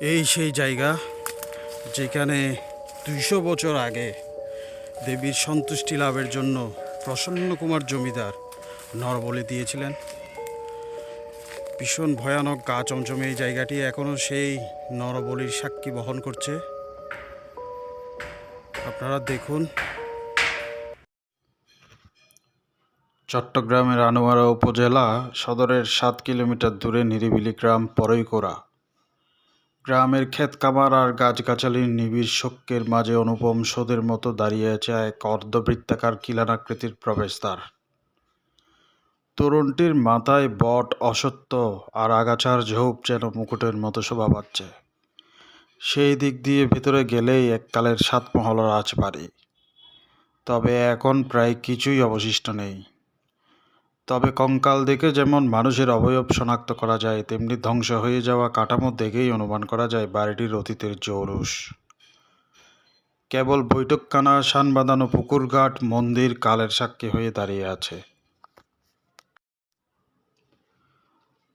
এই সেই জায়গা যেখানে দুইশো বছর আগে দেবীর সন্তুষ্টি লাভের জন্য প্রসন্ন কুমার জমিদার নরবলি দিয়েছিলেন। ভীষণ ভয়ানক গা চমচমে এই জায়গাটি এখনও সেই নরবলির সাক্ষী বহন করছে। আপনারা দেখুন। চট্টগ্রামের আনোয়ারা উপজেলা সদরের সাত কিলোমিটার দূরে নিরিবিলি গ্রাম পরইকোড়া গ্রামের ক্ষেত কামার আর গাছগাছালির নিবিড় শোকের মাঝে অনুপম সোদের মতো দাঁড়িয়ে আছে এক অর্ধবৃত্তাকার কিলানাকৃতির প্রবেশদ্বার। তরুণটির মাথায় বট অসত্য আর আগাছার ঝোপ যেন মুকুটের মতো শোভা পাচ্ছে। সেই দিক দিয়ে ভেতরে গেলেই এককালের সাতমহল রাজবাড়ি। তবে এখন প্রায় কিছুই অবশিষ্ট নেই। তবে কঙ্কাল দেখে যেমন মানুষের অবয়ব শনাক্ত করা যায়, তেমনি ধ্বংস হয়ে যাওয়া কাঠামো দেখেই অনুমান করা যায় বাড়িটির অতীতের জৌরুস কেবল বৈঠকখানা, শান বাঁধানো পুকুরঘাট, মন্দির কালের সাক্ষী হয়ে দাঁড়িয়ে আছে।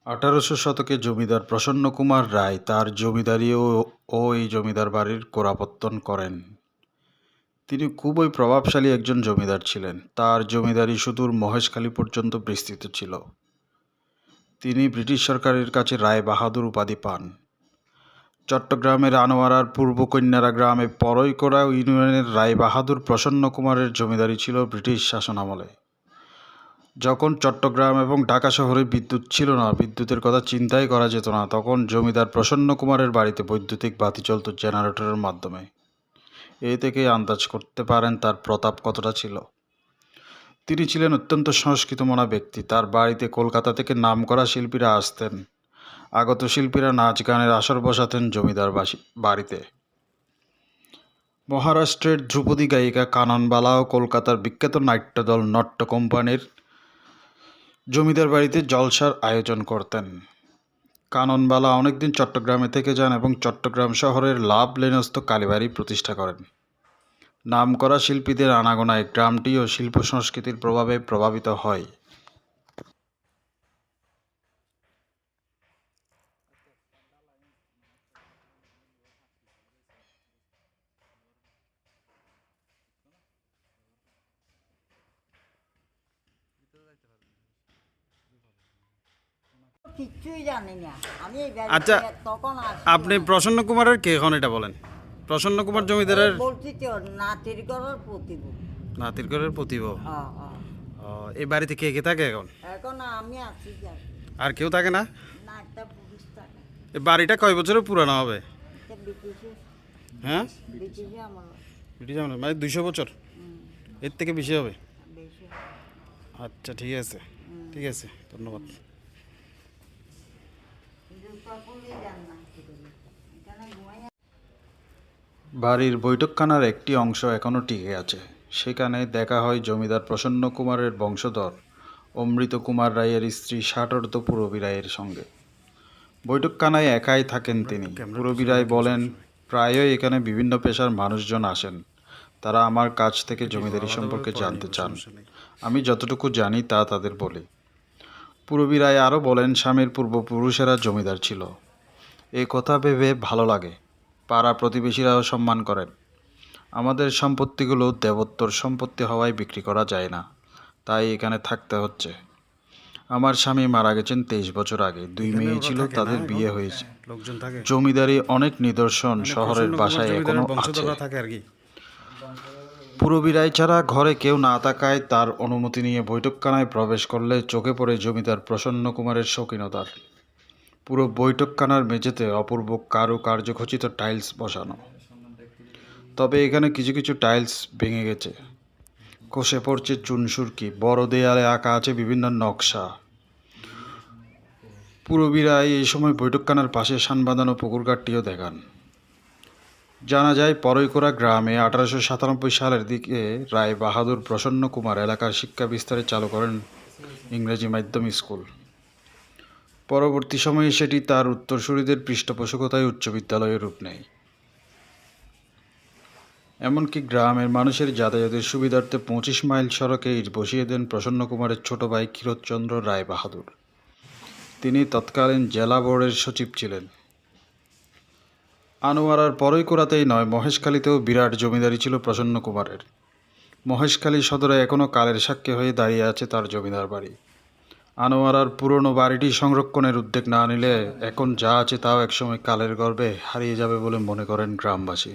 আঠারোশো শতকে জমিদার প্রসন্ন কুমার রায় তার জমিদারি ও এই জমিদার বাড়ির কোরাপত্তন করেন। তিনি খুবই প্রভাবশালী একজন জমিদার ছিলেন। তার জমিদারি সুদূর মহেশখালী পর্যন্ত বিস্তৃত ছিল। তিনি ব্রিটিশ সরকারের কাছে রায় বাহাদুর উপাধি পান। চট্টগ্রামের আনোয়ারার পূর্ব কন্যারা গ্রামে পরইকোড়া ইউনিয়নের রায় বাহাদুর প্রসন্ন কুমারের জমিদারি ছিল ব্রিটিশ শাসনামলে যখন চট্টগ্রাম এবং ঢাকা শহরে বিদ্যুৎ ছিল না, বিদ্যুতের কথা চিন্তাই করা যেত না, তখন জমিদার প্রসন্ন কুমারের বাড়িতে বৈদ্যুতিক বাতি চলত জেনারেটরের মাধ্যমে। এই থেকেই আন্দাজ করতে পারেন তার প্রতাপ কতটা ছিল। তিনি ছিলেন অত্যন্ত সংস্কৃত মনা ব্যক্তি। তার বাড়িতে কলকাতা থেকে নামকরা শিল্পীরা আসতেন। আগত শিল্পীরা নাচ গানের আসর বসাতেন জমিদার বাড়িতে। মহারাষ্ট্রের ধ্রুপদী গায়িকা কাননবালা ও কলকাতার বিখ্যাত নাট্যদল নট্য কোম্পানির জমিদার বাড়িতে জলসার আয়োজন করতেন। কাননবালা অনেকদিন চট্টগ্রামে থেকে যান এবং চট্টগ্রাম শহরের লাভ লেনস্থ কালীবাড়ি প্রতিষ্ঠা করেন। নামকরা শিল্পীদের আনাগোনায় গ্রামটিও শিল্প সংস্কৃতির প্রভাবে প্রভাবিত হয়। কিচ্ছুই জানি না। আমি এই আচ্ছা, তখন আসি আপনি প্রসন্ন কুমারের কে এখন এটা বলেন? প্রসন্ন কুমার জমিদারের বলছি তো নাতির ঘরের প্রতিভূ। নাতিরগড়ের প্রতিভ। এই বাড়িতে কে কে থাকে এখন? এখন আমি আছি যাই আর কেউ থাকে না? না একটা পুলিশ থাকে। এই বাড়িটা কয় বছরের পুরানো হবে? একটা হ্যাঁ? আমার। ব্রিটিশ মানে দুইশো বছর? এর থেকে বেশি হবে? বেশি। আচ্ছা ঠিক আছে। ঠিক আছে ধন্যবাদ জুতা পরলেই যান না এখানে ঘুমাই বাড়ির বৈঠকখানার একটি অংশ এখনও টিকে আছে। সেখানে দেখা হয় জমিদার প্রসন্ন কুমারের বংশধর অমৃত কুমার রায়ের স্ত্রী ষাটর্ধ পুরবী রায়ের সঙ্গে। বৈঠকখানায় একাই থাকেন তিনি। পুরবী রায় বলেন, প্রায়ই এখানে বিভিন্ন পেশার মানুষজন আসেন। তারা আমার কাছ থেকে জমিদারি সম্পর্কে জানতে চান। আমি যতটুকু জানি তা তাদের বলি। পুরবী রায় আরও বলেন স্বামীর পূর্বপুরুষেরা জমিদার ছিল। এই কথা ভেবে ভালো লাগে। পাড়া প্রতিবেশীরাও সম্মান করেন। আমাদের সম্পত্তিগুলো দেবত্বর সম্পত্তি হওয়ায় বিক্রি করা যায় না। তাই এখানে থাকতে হচ্ছে। আমার স্বামী মারা গেছেন তেইশ বছর আগে। দুই মেয়ে ছিল তাদের বিয়ে হয়েছে। জমিদারি অনেক নিদর্শন শহরের বাসায় এখনও আছে বংশধররা থাকে আর কি পুরবী রায় ছাড়া ঘরে কেউ না থাকায় তার অনুমতি নিয়ে বৈঠকখানায় প্রবেশ করলে চোখে পড়ে জমিদার প্রসন্ন কুমারের শৌখিনতার। পুরো বৈঠকখানার মেঝেতে অপূর্ব কারু কার্যখচিত টাইলস বসানো। তবে এখানে কিছু কিছু টাইলস ভেঙে গেছে। কষে পড়ছে চুনসুরকি বড় দেয়ালে আঁকা আছে বিভিন্ন নকশা। পুরবীরাই এই সময় বৈঠকখানার পাশে সান বাঁধানো পুকুরঘাটটিও দেখান। জানা যায় পরইকোড়া গ্রামে আঠারোশো সাতানব্বই সালের দিকে রায় বাহাদুর প্রসন্ন কুমার এলাকার শিক্ষা বিস্তারে চালু করেন ইংরেজি মাধ্যম স্কুল। পরবর্তী সময়ে সেটি তার উত্তরসূরিদের পৃষ্ঠপোষকতায় উচ্চ বিদ্যালয়ে রূপ নেয়। এমনকি গ্রামের মানুষের যাতায়াতের সুবিধার্থে পঁচিশ মাইল সড়কে ইট বসিয়ে দেন প্রসন্ন কুমারের ছোট ভাই ক্ষীরোদচন্দ্র রায় বাহাদুর। তিনি তৎকালীন জেলা বোর্ডের সচিব ছিলেন। আনোয়ারার পরই কোরাতেই নয়, মহেশখালীতেও বিরাট জমিদারি ছিল প্রসন্ন কুমারের। মহেশখালী সদরে এখনও কালের সাক্ষী হয়ে দাঁড়িয়ে আছে তার জমিদার বাড়ি। আনোয়ারার পুরনো বাড়িটি সংরক্ষণের উদ্যোগ না নিলে এখন যা আছে তাও একসময় কালের গর্বে হারিয়ে যাবে বলে মনে করেন গ্রামবাসী।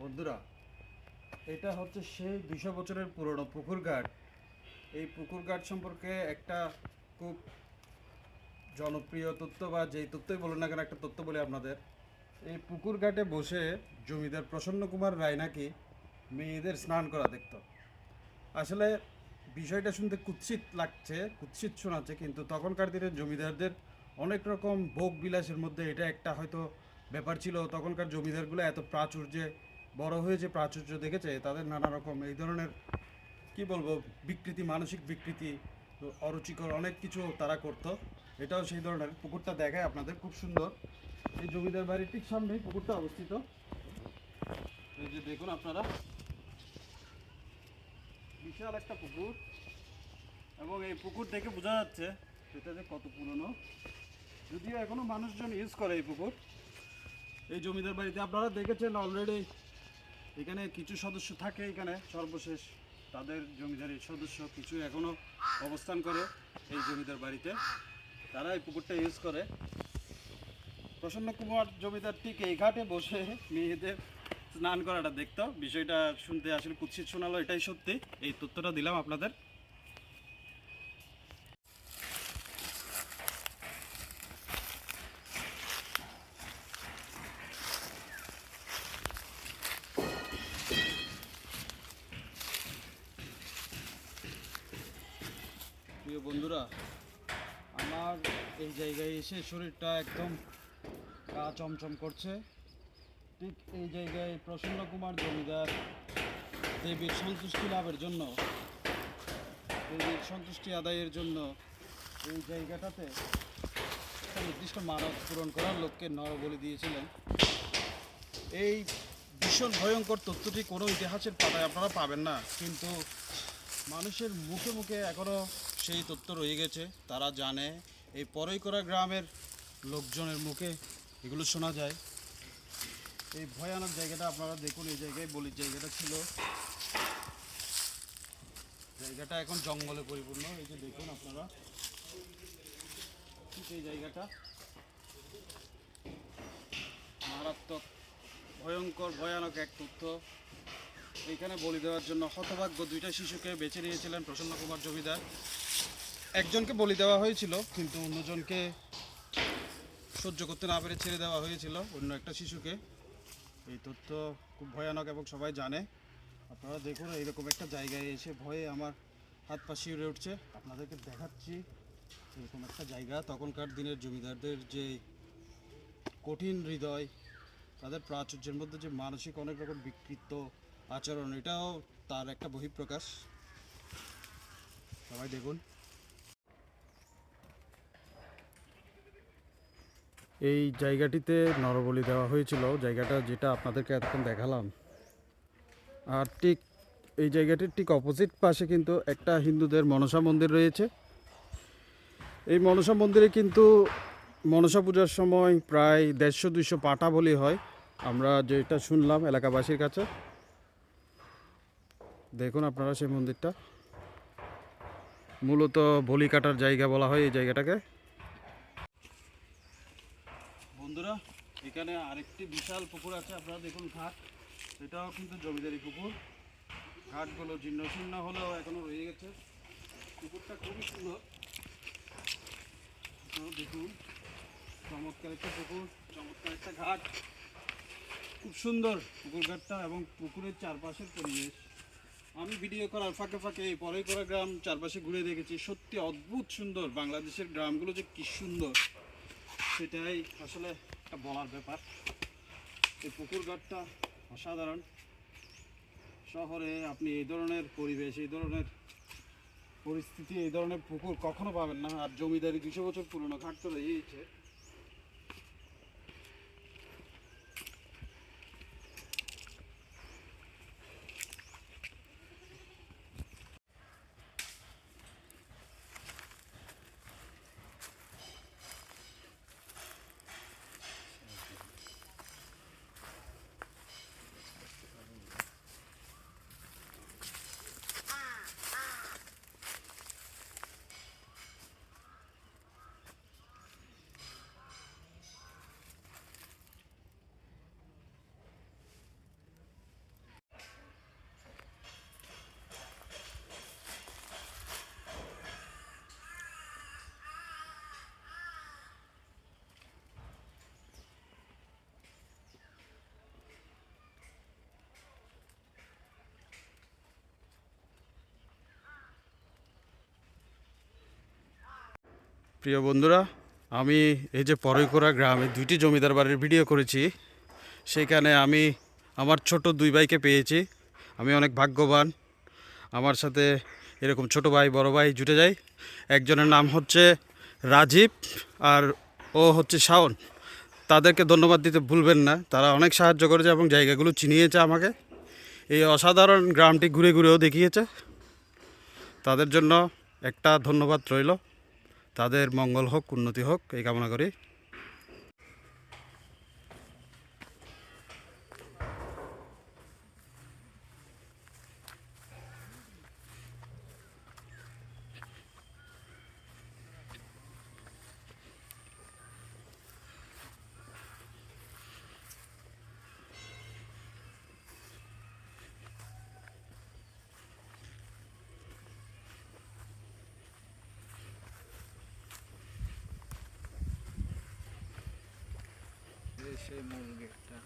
বন্ধুরা, এটা হচ্ছে সেই দুশো বছরের পুরনো পুকুর ঘাট। এই পুকুর ঘাট সম্পর্কে একটা খুব জনপ্রিয় তথ্য বা যেই তথ্যই বলুন না কেন, একটা তথ্য বলি আপনাদের। এই পুকুর ঘাটে বসে জমিদার প্রসন্ন কুমার রায় নাকি মেয়েদের স্নান করা দেখতো। আসলে বিষয়টা শুনতে কুৎসিত লাগছে, কুৎসিত শোনাচ্ছে, কিন্তু তখনকার দিনের জমিদারদের অনেক রকম ভোগ বিলাসের মধ্যে এটা একটা হয়তো ব্যাপার ছিল। তখনকার জমিদারগুলো এত প্রাচুর্যে বড় হয়েছে প্রাচুর্য দেখেছে, তাদের নানা রকম এই ধরনের, কি বলব, বিকৃতি, মানসিক বিকৃতি, অরুচিকর অনেক কিছু তারা করতো। এটাও সেই ধরনের। পুকুরটা দেখায় আপনাদের, খুব সুন্দর। এই জমিদার বাড়ির ঠিক সামনেই পুকুরটা অবস্থিত। এই যে দেখুন আপনারা বিশাল একটা পুকুর এবং এই পুকুর দেখে বোঝা যাচ্ছে সেটা যে কত পুরনো। যদিও এখনও মানুষজন ইউজ করে এই পুকুর। এই জমিদার বাড়িতে আপনারা দেখেছেন অলরেডি এখানে কিছু সদস্য থাকে এখানে, সর্বশেষ তাদের জমিদারির সদস্য কিছু এখনও অবস্থান করে এই জমিদার বাড়িতে। তারা এই পুকুরটা ইউজ করে। প্রসন্ন কুমার জমিদার ঠিক এই ঘাটে বসে মেয়েদের স্নান করাটা দেখতো। বিষয়টা শুনতে আসলে কুৎসিত শোনালো, এটাই সত্যি। এই তথ্যটা দিলাম আপনাদের। প্রিয় বন্ধুরা, আমার এই জায়গায় এসে শরীরটা একদম গা চমচম করছে। ঠিক এই জায়গায় প্রসন্ন কুমার জমিদার দেবীর সন্তুষ্টি লাভের জন্য, দেবীর সন্তুষ্টি আদায়ের জন্য এই জায়গাটাতে একটা নির্দিষ্ট মানব পূরণ করার লক্ষ্যে নরবলি দিয়েছিলেন। এই ভীষণ ভয়ঙ্কর তথ্যটি কোনো ইতিহাসের পাতায় আপনারা পাবেন না, কিন্তু মানুষের মুখে মুখে এখনও সেই তথ্য রয়ে গেছে। তারা জানে, এই পরইকরা গ্রামের লোকজনের মুখে এগুলো শোনা যায়। এই ভয়ানক জায়গাটা আপনারা দেখুন, এই জায়গায় বলির জায়গাটা ছিল। জায়গাটা এখন জঙ্গলে পরিপূর্ণ, এই যে দেখুন আপনারা। এই জায়গাটা। মারাত্মক, ভয়ঙ্কর, ভয়ানক এক তথ্য। এইখানে বলি দেওয়ার জন্য হতভাগ্য দুইটা শিশুকে বেছে নিয়েছিলেন প্রসন্ন কুমার জমিদার। একজনকে বলি দেওয়া হয়েছিল, কিন্তু অন্যজনকে সহ্য করতে না পেরে ছেড়ে দেওয়া হয়েছিল। অন্য একটা শিশুকে এই তথ্য খুব ভয়ানক এবং সবাই জানে। আপনারা দেখুন, এইরকম একটা জায়গায় এসে ভয়ে আমার হাত পা শিউরে উঠছে। আপনাদেরকে দেখাচ্ছি, এরকম একটা জায়গা। তখনকার দিনের জমিদারদের যে কঠিন হৃদয়, তাদের প্রাচুর্যের মধ্যে যে মানসিক অনেক রকম বিকৃত আচরণ, এটাও তার একটা বহিঃপ্রকাশ। সবাই দেখুন। এই জায়গাটিতে নরবলি দেওয়া হয়েছিল। জায়গাটা যেটা আপনাদেরকে এতক্ষণ দেখালাম। আর ঠিক এই জায়গাটির ঠিক অপোজিট পাশে কিন্তু একটা হিন্দুদের মনসা মন্দির রয়েছে। এই মনসা মন্দিরে কিন্তু মনসা পূজার সময় প্রায় দেড়শো দুইশো পাটা বলি হয়। আমরা যেটা শুনলাম এলাকাবাসীর কাছে। দেখুন আপনারা সেই মন্দিরটা। মূলত বলি কাটার জায়গা বলা হয় এই জায়গাটাকে। বন্ধুরা, এখানে আরেকটি বিশাল পুকুর আছে, আপনারা দেখুন ঘাট। এটাও কিন্তু জমিদারি পুকুর। ঘাটগুলো জীর্ণ শীর্ণ হলেও এখনও রয়ে গেছে। পুকুরটা খুবই সুন্দর। দেখুন, চমৎকার একটা পুকুর, চমৎকার একটা ঘাট। খুব সুন্দর পুকুর ঘাটটা এবং পুকুরের চারপাশের পরিবেশ। আমি ভিডিও করার ফাঁকে ফাঁকে এই পরে করা গ্রাম চারপাশে ঘুরে দেখেছি। সত্যি অদ্ভুত সুন্দর বাংলাদেশের গ্রামগুলো যে কি সুন্দর। সেটাই আসলে একটা বলার ব্যাপার। এই পুকুর ঘাটটা অসাধারণ। শহরে আপনি এই ধরনের পরিবেশ, এই ধরনের পরিস্থিতি, এই ধরনের পুকুর কখনো পাবেন না। আর জমিদারি দুশো বছর পুরনো, ঘাট তো রয়েছে প্রিয় বন্ধুরা, আমি এই যে পরৈকোড়া গ্রামে দুইটি জমিদার বাড়ির ভিডিও করেছি। সেখানে আমি আমার ছোট দুই ভাইকে পেয়েছি। আমি অনেক ভাগ্যবান। আমার সাথে এরকম ছোট ভাই, বড় ভাই জুটে যায়। একজনের নাম হচ্ছে রাজীব আর ও হচ্ছে শাওন। তাদেরকে ধন্যবাদ দিতে ভুলবেন না। তারা অনেক সাহায্য করেছে এবং জায়গাগুলো চিনিয়েছে আমাকে। এই অসাধারণ গ্রামটি ঘুরে ঘুরেও দেখিয়েছে। তাদের জন্য একটা ধন্যবাদ রইল। তাদের মঙ্গল হোক উন্নতি হোক এই কামনা করি। সেই মূল গেটটা